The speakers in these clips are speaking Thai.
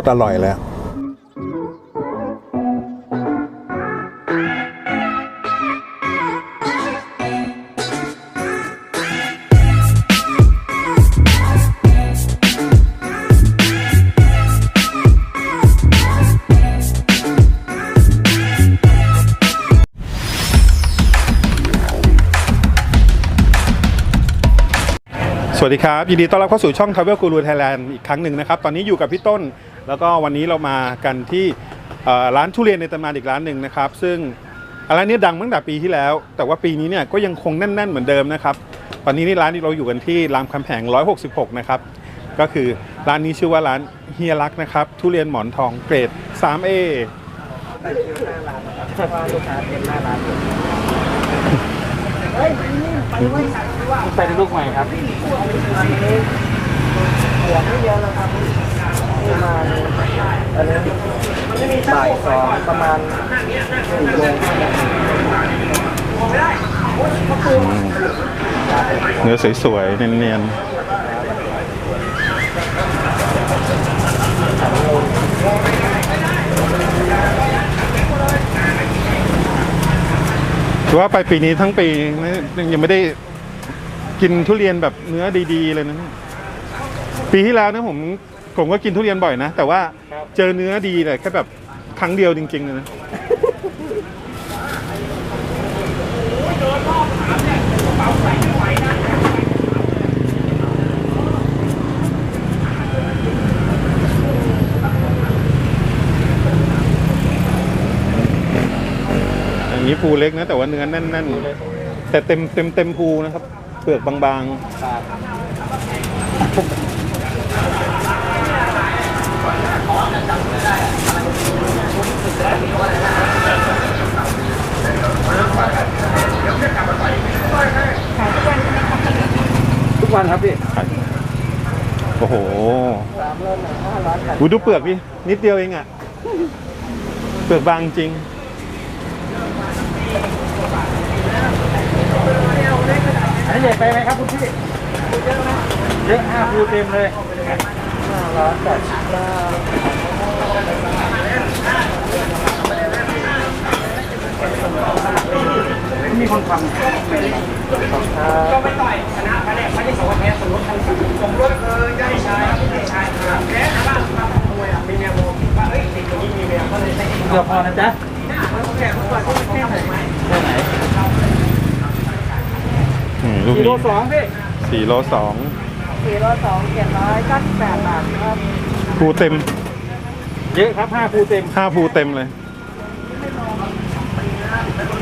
ตรอร่อยเลยสวัสดีครับ ยินดีต้อนรับเข้าสู่ช่อง Travel Guru Thailand อีกครั้งหนึ่งนะครับ ตอนนี้อยู่กับพี่ต้น แล้วก็วันนี้เรามากันที่ร้านทุเรียนในตำนานอีกร้านหนึ่งนะครับ ซึ่งร้านนี้ดังตั้งแต่ปีที่แล้ว แต่ว่าปีนี้เนี่ยก็ยังคงแน่น ๆ เหมือนเดิมนะครับตอนนี้นี่ร้านนี้เราอยู่กันที่รามคำแหง166 นะครับ ก็คือร้านนี้ชื่อว่าร้านเฮียรักนะครับ ทุเรียนหมอนทองเกรด 3A เป็นลูกใหม่ครับบ่ ประมาณอันนี้สายสองประมาณหนึ่โมงเนื้อสวยๆ เนียนๆถือว่าไปปีนี้ทั้งปียังไม่ได้กินทุเรียนแบบเนื้อดี ๆ เลยนะ ปีที่แล้วนะผม ผมก็กินทุเรียนบ่อยนะ แต่ว่าเจอเนื้อดีเลยแค่แบบครั้งเดียวจริงๆเลยนะ อันนี้ภูเล็กนะ แต่ว่าเนื้อแน่นๆแต่เต็มเต็มเต็มภูนะครับ เปลือกบาง ทุกวันครับพี่ๆโอ้โหดูดูเปลือกพี่ นิดเดียวเองอะเปลือกบางจริง อันนี้ใหญ่ไปไหมครับคุณพี่ เยอะห้าภูเต็มเลย ร้อนจัดมีคนทก็ไม่ต่อยชนะไปเนี่ยไม่ได้สองแพ้สมรสทางสื่อสมรสเออใช่ใช่ใช่แพ้นะบ้างมาขโมยอะมีแนวโน้มว่าเอ้ยเด็กคนนี้มีแววก็เลยใช้ำเดี๋ยวพอนะจ๊ะแก่ทุกวันก็แค่ไหนไหมได้ไหนอืมลูกกิโลนี้สองพี่สี่โลสอง สี่ร้อยสองเจ็ดร้อยเก้าสิบแปดบาทครับภูเต็มเยอะครับห้าภูเต็มห้าภูเต็มเลย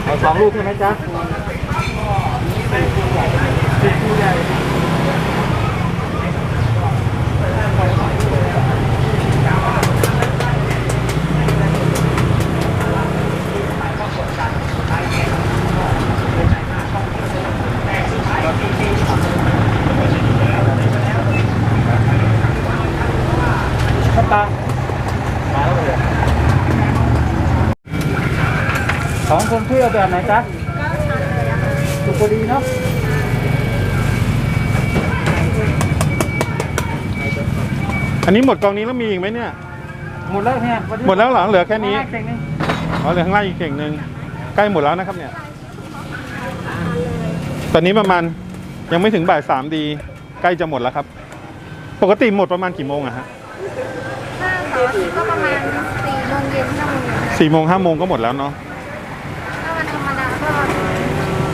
เอาสองลูกใช่ไหมจ๊ะข้าวตังมาแล้วเลยส องคนพี่เอาแบบไหนจ๊ะสุกพอดีเนาะอันนี้หมดกองนี้แล้วมีอีกไหมเนี่ย หมดแล้วเนี่ยหมดแล้วเหรอเหลือแค่นี้เก่งนี่อ๋อเหลือข้างล่างอีกเข่งหนึ่งใกล้หมดแล้วนะครับเนี่ย ตอนนี้ประมาณยังไม่ถึงบ่ายสามดี ใกล้จะหมดแล้วครับ ปกติหมดประมาณกี่โมงอะฮะถ้าเสาร์อาทิตย์ก็ประมาณสี่โมงเย็นห้าโมงเย็นสี่โมงห้าโมงก็หมดแล้วเนาะ ถ้าวันธรรมดาก็ทุ่มสองทุ่ม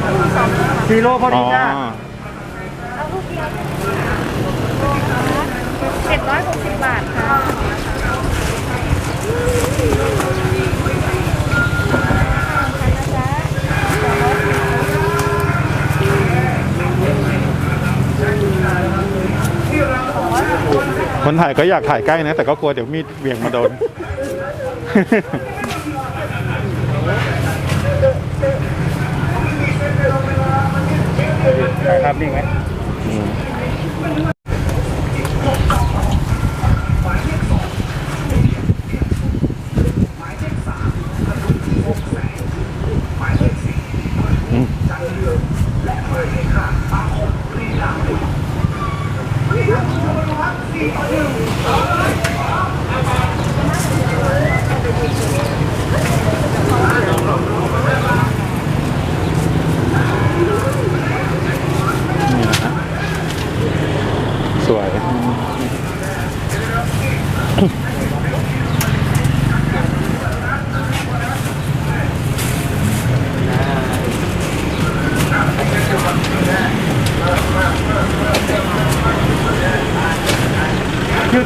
กิโลพอดีจ้าเอาลูกเดียวเจ็ดร้อยหกสิบบาทค่ะคนถ่ายก็อยากถ่ายใกล้นะ แต่ก็กลัวเดี๋ยวมีดเวี่ยงมาโดน ครับนี่ไหม อ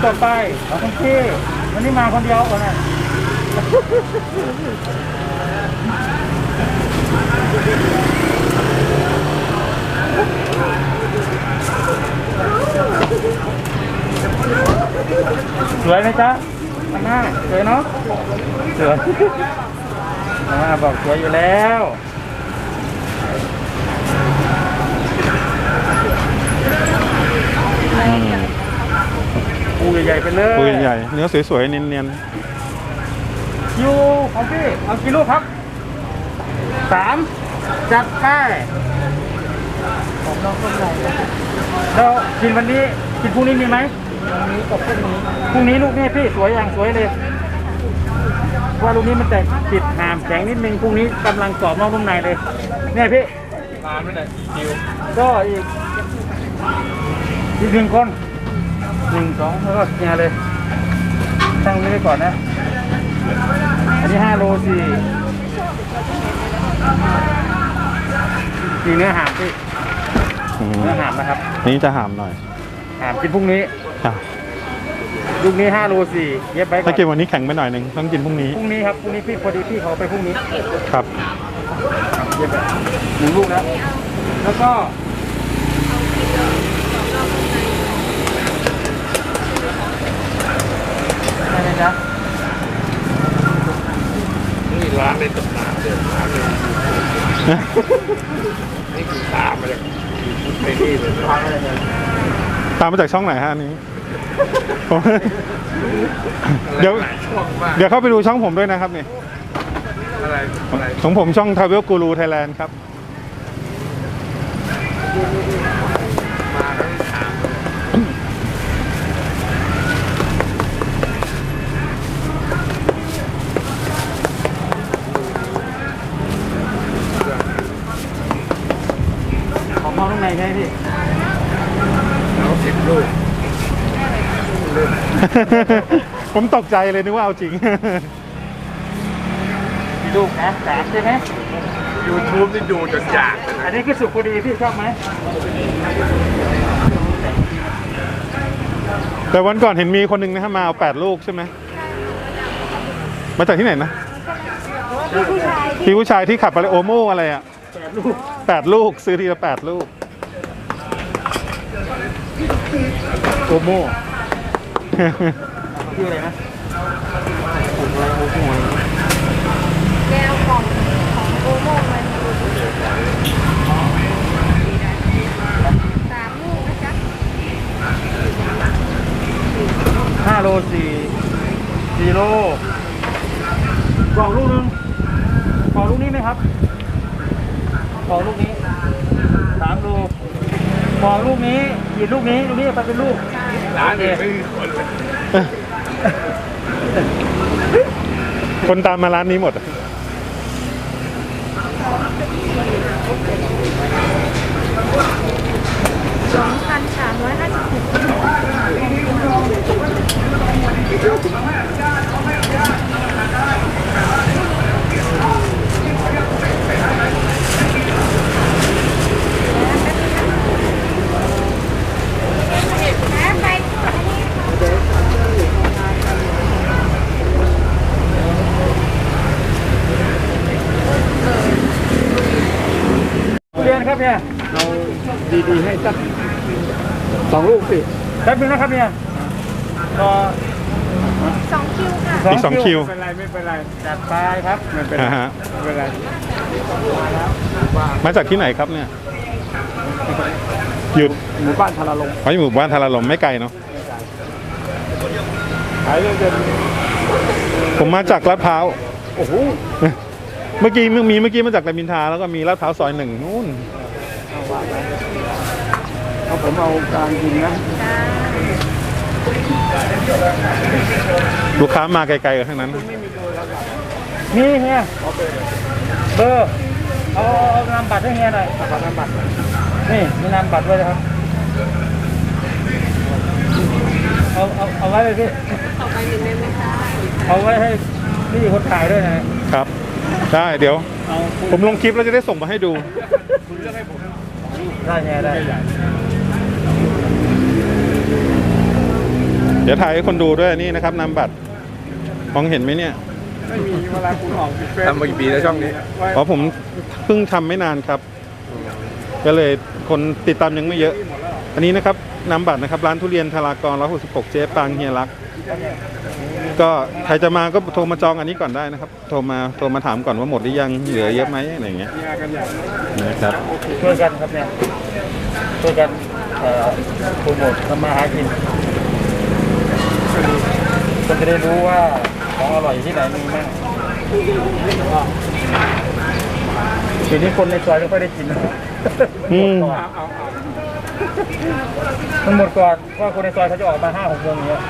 ต่อไปของคุณพี่วันนี้มาคนเดียวก่อนนะสวยไหมจ๊ะอาม่าสวยเนาะสวยอาม่าบอกสวยอยู่แล้ว ใหญ่ๆไปเลยปูใหญ่ๆเนื้อสวยๆเนียนยูของพี่เอากี่ลูกครับสามจัดไปผมลองต้นใหญ่แล้วกินวันนี้กินพรุ่งนี้มีไหมวันนี้กับพรุ่งนี้พรุ่งนี้ลูกนี่พี่สวยอย่างสวยเลยว่าลูกนี้มันแต่ติดหามแข็งนิดนึงพรุ่งนี้กำลังกรอบนอกนุ่มในเลยเนี่ยพี่ร้านไม่ได้คิวก็อีกอีกหนึ่งคน หนึ่งสองแล้วก็เนี่ยเลยตั้งนี้ไว้ก่อนนะ อันนี้ห้าโลสี่สี่เนื้อหามพี่ๆอืมเนื้อหามนะครับ นี่จะหามหน่อยหามกินพรุ่งนี้ อะลูกนี้ห้าโลสี่เย็บไว้ก่อถ้านกินวันนี้แข็งไปหน่อยหนึ่งต้องกินพรุ่งนี้พรุ่งนี้ครับพรุ่งนี้พี่พอดีพี่เขาไปพรุ่งนี้ ครับ เย็บไปหนึ่งลูกแล้วแล้วก็อะไร นะจ๊ะนี่ร้านในตำนานเดิมร้านเลยนี่คือตามมาจากในนี่เลยทางอะไรเนี่ยตามมาจากช่องไหนฮะอันนี้ ผมเดี๋ยว หลายช่วงมากเดี๋ยวเข้าไปดูช่องผมด้วยนะครับนี่ อะไรอะไร ของผมช่อง Travel Guru Thailand ครับ มาแล้วถาม ของน้องข้างในใช่ไหมพี่ แล้วสิบลูก ผมตกใจเลยนึกว่าเอาจริงกี่ลูกนะสามใช่ไหมยูทูบนี่ดูจนอยากเลยอันะนนี้คือสุกพอดีพี่ชอบไหมแต่วันก่อนเห็นมีคนหนึ่งนะครับมาเอาแปดลูกใช่ไหมมาจากที่ไหนนะพี่ผู้ชายที่พี่ผู้ชายที่ขับอะไรโอโม่อะไรอะแปดลูกแปดลูกซื้อทีละแปดลูกโอโม่ ชื่ออะไรนะโอโม่โอโม่แนวของของโอโมมันสามลูกนะจ๊ะห้าโลสี่สี่โลกล่องลูกนึงกล่องลูกนี้ไหมครับกล่องลูกนี้สามโลกล่องลูกนี้กี่ลูกนี้ลูกนี้ไปเป็นลูก ร้านเนี่ยไม่มีคนเลยคนตามมาร้านนี้หมดอะสองพันสามร้อยห้าสิบหก ทุเรียนครับเนี่ย เราดีๆให้สักสองลูกสิ แป๊บนึงนะครับเนี่ยรอสองคิวค่ะอีกสองคิว ไม่เป็นไรไม่เป็นไรจัดไปครับไม่เป็นไรอ่าฮะ ไม่เป็นไรมาจากที่ไหนครับเนี่ย หยุดหมู่บ้านทาราลงเขาอยู่หมู่บ้านทาราลมไม่ไกลเนาะ ขายเรื่องเดินผมมาจากลาดพร้าวโอ้โหเมื่อกี้มีเมื่อกี้มาจากรามอินทราแล้วก็มีลาดพร้าวซอยหนึ่งนู่น เอาผมเอากลางจริงนะลูกค้ามาไกลๆกันทั้งนั้น นี่เฮียเบอร์เอาเอานำบัตรให้เฮียหน่อยบัตรนำบัตรนี่มีนำบัตรด้วยนะครับเอาเอาเอาไว้เลยพี่เอาไปหนึ่งเลยไหมคะเอาไว้ให้พี่คนถ่ายด้วยนะครับ ได้เดี๋ยวเอาผมลงคลิปแล้วจะได้ส่งมาให้ดูได้เฮียได้ เดี๋ยวถ่ายให้คนดูด้วยนี่นะครับนามบัตรมองเห็นไหมเนี่ยไม่มีเวลาคุณออกเฟซทำมากี่ปีแล้วช่องนี้เพราะผมเพิ่งทำไม่นานครับ ก็เลยคนติดตามยังไม่เยอะ อันนี้นะครับนามบัตรนะครับร้านทุเรียนทารากร166เจ๊ปางเฮียรัก ก็ใครจะมาก็โทรมาจองอันนี้ก่อนได้นะครับ โทรมาโทรมาถามก่อนว่าหมดหรือยังเหลือเยอะไหมอะไรอย่างเงี้ยมีงานกันอย่างนะครับช่วยกันครับเนี่ยช่วยกันเอ่อโปรโมททำมาหากิน ก็จะได้รู้ว่าของอร่อยที่ไหนมีบ้างทีนี้คนในซอยไม่ค่อยได้กินนะอืม มันหมดก่อนว่าคนในซอยเขาจะออกมาห้าหกโมงอย่างเงี้ย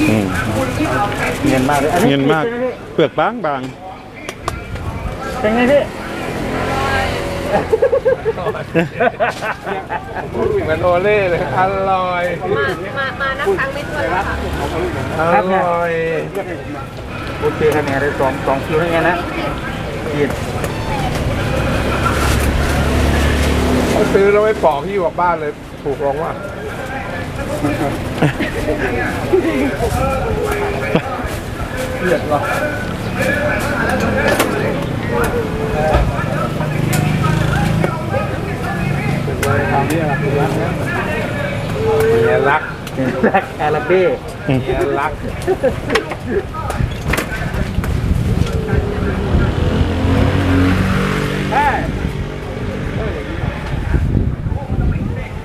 อืมเงียนมากเลยอัเงินมาก เปลือกบางบาง เป็นไงพี่พูดเหมือนโอเล่เลย อร่อย มามามานับครั้งไม่ถ้วนแล้วค่ะอร่อย โอเคคะแนนได้สองสองคิวให้ไงนะขีดเขาซื้อแล้วไม่ปอกที่อยู่กับบ้านเลยถูกลงว่าเลือดเหรอ เมียรักแบล็กอาราเบ้อืมเมียรัก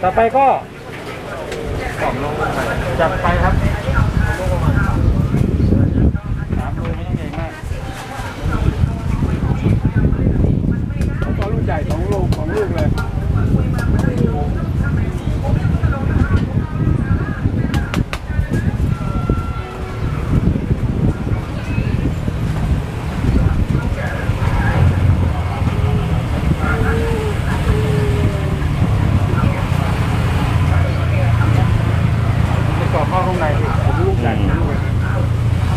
ต่อไปก็จัดไปครับสามโลไม่ต้องใหญ่มาก ก็ลูกให ญ่สองลูกของลูกเลยจะกรอบเข้าข้างในพี่ผมลูกใหญ่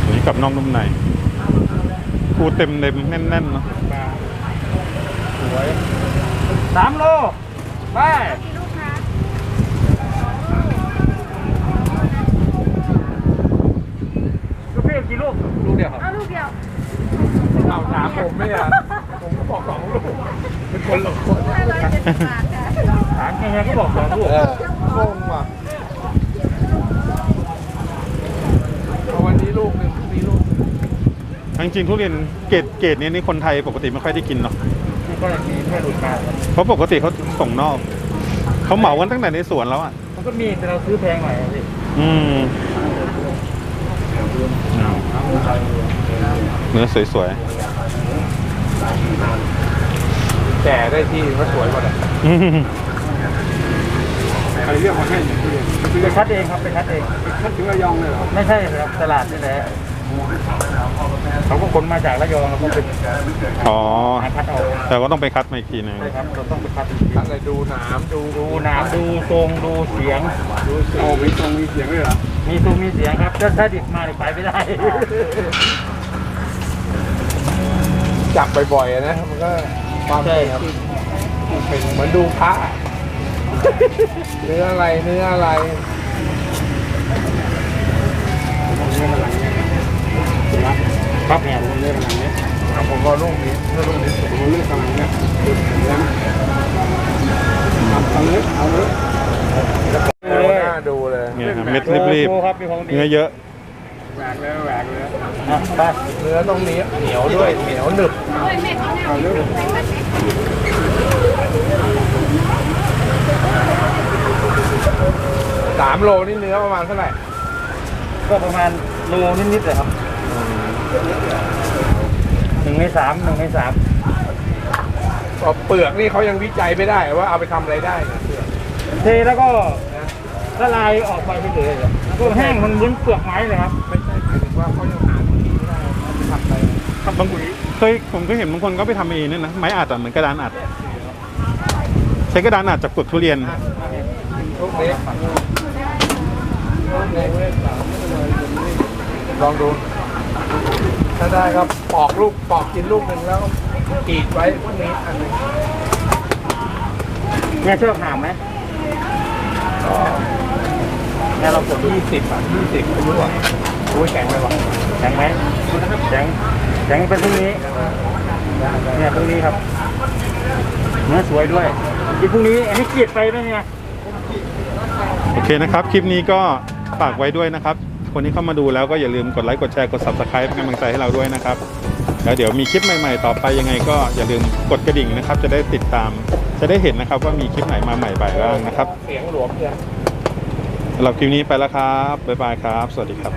อันนี้กับน่องนุ่มในคูเต็มเต็มแน่นๆเนาะสวย สามโลไปกี่ลูกคะลูกพี่กี่ลูกลูกเดียวครับเอาลูกเดียวเอาถามผมไม่อะผมก็บอกสองลูกเป็นคนละคนห้าร้อยเจ็ดสิบบาทค่ะถามแค่ๆก็บอกสองลูกเออโงงว่ะเอาวันนี้ลูกหนึ่งพรุ่งนี้ลูกจริงๆทุเรียนเกรดเกรดนี้นี่คนไทยปกติไม่ค่อยได้กินเนาะนี่ ก็ยังมีแค่หลุดมาครับเพราะปกติเขาส่งนอก เขาเหมากันตั้งแต่ในสวนแล้วอะ มันก็มีแต่เราซื้อแพงหน่อยสิอืม เนื้อสวยแต่ได้ที่ก็สวยกว่าเลยๆอืมใครเลือกมาให้เนี่ยทุเรียนไปคัดเองครับไปคัดเอง คัดถึงระยองเลยเหรอไม่ใช่ครับตลาดนี่แหละ เขาก็ขนมาจากระยองแล้วก็เป็นอ๋อหาคัดเอาแต่ก็ต้องไปคัดมาอีกทีหนึงใช่ครับเราต้องไปคัดอีกทีอะไรดูหนามดูดูน้ำดูทรงดูเสียง ดูสีโอ้มีตรงมีเสียงด้วยเหรอมีทรงมีเสียงครับถ้าถ้าดิบมาเนี่ยไปไม่ได้ จับบ่อยๆอะนะมันก็ความใช่ครับเป็นเหมือนดูพระอะเนื้ออะไรเนื้ออะไร ครับเนี่ยผมเลือะผมก็ลูกนี้เลือกลูกนี้ผมเลือกกำลังเนี่ยดูนะเอาเลยเอาเลยเอาหน้าดูเลยเนี่ยครับเม็ดรีบๆเนื้อเยอะแหวกเลยแหวกเลยอะไปเนื้อต้องเหนียวเหนียวด้วยเหนียวหนึบด้วยแม่ที่หน้ามีลูกไหนบ้างสามโลนี่เนื้อประมาณเท่าไหร่ก็ประมาณโลนิดๆเลยครับ หนึ่งในสามหนึ่งในสามก็เปลือกนี่เขายังวิจัยไม่ได้ว่าเอาไปทำอะไรได้เนี่ยเปลือกเทแล้วก็ละลายออกไปเฉยๆครับก็แห้งมันเหมือนเปลือกไม้เลยครับ ไม่ใช่หมายถึงว่าเขายังหาวิธีไม่ได้ว่าจะทำอะไรบางเคยผมเคยเห็นบางคนก็ไปทำเองเนี่ยนะไม้อัดอะเหมือนกระดานอัด ใช้กระดานอัดจากเปลือกทุเรียน ลูกเล็กลองดู ถ้าได้ก็ปอกลูกปอกกินลูกหนึ่งแล้วกรีดไว้พวกนี้อันหนึงเนี่ยชอบหามไหมก็เนี่ยเรากดดูยี่สิบอะยี่สิบอายุอะโอ้ยแข็งเลยวะแข็งไหมแข็งแข็งเป็นพรุ่งนี้ เนี่ยพรุ่งนี้ครับเนื้อสวยด้วยอีกพรุ่งนี้อันนี้เกลียดไปไหมเนี่ย โอเคนะครับ คลิปนี้ก็ฝากไว้ด้วยนะครับ คนที่เข้ามาดูแล้วก็อย่าลืมกดไลค์กดแชร์กด subscribe เป็นกำลังใจให้เราด้วยนะครับ แล้วเดี๋ยวมีคลิปใหม่ๆ ต่อไปยังไงก็อย่าลืมกดกระดิ่งนะครับ จะได้ติดตาม จะได้เห็นนะครับว่ามีคลิปไหนมาใหม่บ่ายบ้างนะครับ เสียงหลวมเนี่ยสำหรับคลิปนี้ไปแล้วครับบ๊ายบายครับ สวัสดีครับ